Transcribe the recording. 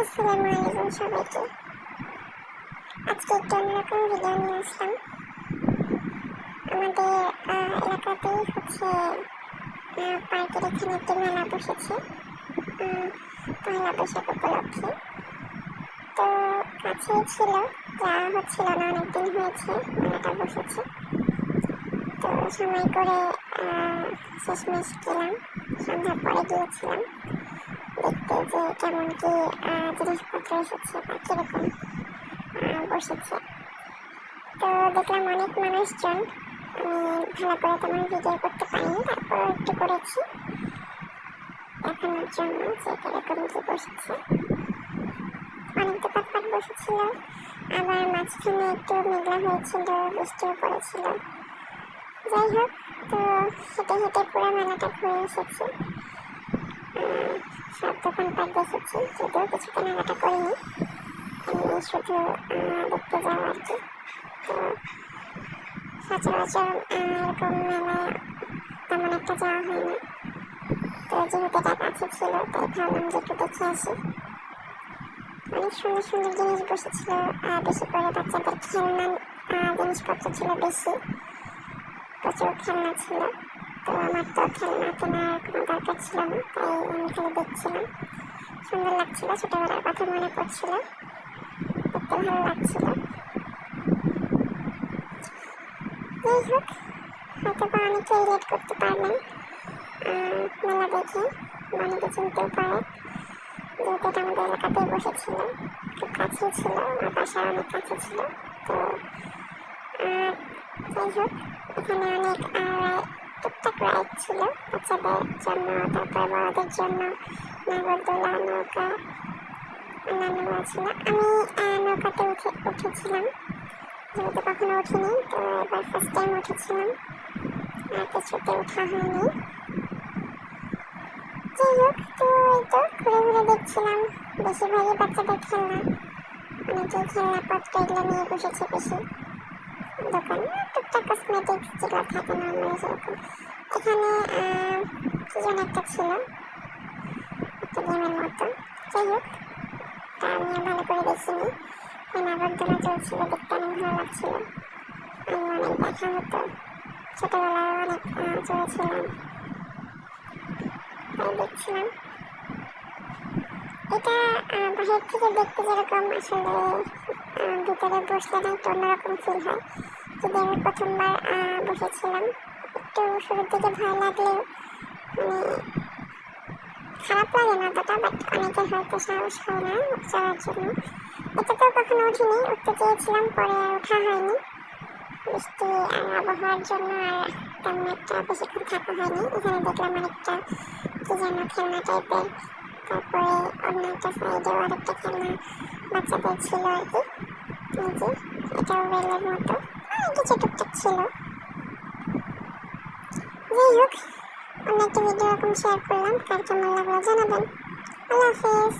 আসসালামু আলাইকুম সবাইকে। আজকে একটু অন্যরকম ভিডিও নিয়ে আসলাম। আমাদের এলাকাতেই হচ্ছে পার্কের এখানে একটি মেলা বসেছে। পয়লা বৈশাখ উপলক্ষে। তো কাছেই ছিল যাওয়া হচ্ছিল না, অনেকদিন হয়েছে, মেলাটা বসেছে। তো সময় করে শেষমেশ গেলাম, সন্ধ্যার পরে গিয়েছিলাম। যে কেমন কি জিনিসপত্র এসেছে বা কীরকম বসেছে। তো দেখলাম অনেক মানুষজন, আমি ভালো করে তেমন ভিডিও করতে পারিনি, তারপর একটু করেছি। দেখানোর জন্য যে কীরকম কি বসেছে। অনেক দোকানপাট বসেছিল, আবার মাঝখানে একটু মেঘলা হয়েছিল, বৃষ্টিও পড়েছিল। যাই হোক, তো হেঁটে হেঁটে পুরো মেলাটা ঘুরে এসেছি। সব দোকানপাট দেখেছি যদিও কিছু কেনাকাটা করিনি। এমনি শুধু দেখতে যাওয়া আর কি। তো সচরাচর এরকম মেলায় তেমন একটা যাওয়া হয় তো যেহেতু এটা কাছে ছিল, তাই ভাবলাম যে একটু দেখে আসি। অনেক সুন্দর সুন্দর জিনিস বসেছিল বেশি করে বাচ্চাদের খেলনা জিনিসপত্র ছিল বেশি। প্রচুর খেলনা ছিল। তো আমার তো খেলনা কেনার কোনো দরকার ছিল না, তাই আমি খালি দেখছিলাম। সুন্দর লাগছিল, ছোটবেলার কথা মনে পড়ছিল। দেখতে ভালো লাগছিল। যাই হোক, হয়তো বা অনেকে রিলেট করতে পারবেন মেলা দেখে অনেকে চিনতেও পারে। যেহেতু এটা আমাদের এলাকাতেই বসেছিল, খুব কাছেই ছিল আমার বাসার অনেক কাছে ছিল। তো যাই হোক, এখানে অনেক রাইড ছিল। বাচ্চাদের জন্য, তারপর বড়দের জন্য নাগরদোলা নৌকা অন্যান্য ছিল আমি নৌকাতে উঠে, উঠেছিলাম। যেহেতু কখনো উঠিনি, তো এবার ফার্স্ট টাইম উঠেছিলাম। আর কিছুতে ওঠা হয়নি। যাই হোক, তো এই তো ঘুরে ঘুরে দেখছিলাম। বেশিরভাগই বাচ্চাদের খেলনা। অনেকেই খেলনাপত্র এগুলো নিয়ে বসেছে বেশি। দোকানে, টুকটাক কসমেটিক্স যেগুলো থাকে নর্মালি সেরকম এখানে কি যেন একটা ছিল একটা গেমের মতো। যাই হোক তা আমি ভালো করে দেখিনি। ওই নাগরদোলা চলছিল দেখতে অনেক ভালো লাগছিল। আমি অনেক দেখা হতো। অনেক আহ, চড়েছিলাম তাই দেখছিলাম। এটা বাহির থেকে দেখতে যেরকম আসলে ভিতরে বসলে না একটু অন্যরকম ফিল হয়। যদি আমি প্রথমবার বসেছিলাম একটু শুরুর দিকে ভয় লাগলেও মানে খারাপ লাগে না অতটা বাট অনেকের হয়তো সাহস হয় না চড়ার জন্য। এটাতেও কখনো উঠিনি উঠতে চেয়েছিলাম, পরে আর ওঠা হয়নি। বৃষ্টি আর আবহাওয়ার জন্য আর তেমন একটা বেশিক্ষণ থাকা হয়নি। এখানে দেখলাম আরেকটা কি যেন খেলনা টাইপের তারপরে অন্য একটা সাইডেও আরেকটা খেলনা বাচ্চাদের ছিল আর কি এই এটাও রেলের মতো। কিছু টুকটাক ছিল। যাই হোক অন্য একটা ভিডিও এরকম শেয়ার করলাম কার কেমন লাগল জানাবেন। আল্লাহ হাফেজ।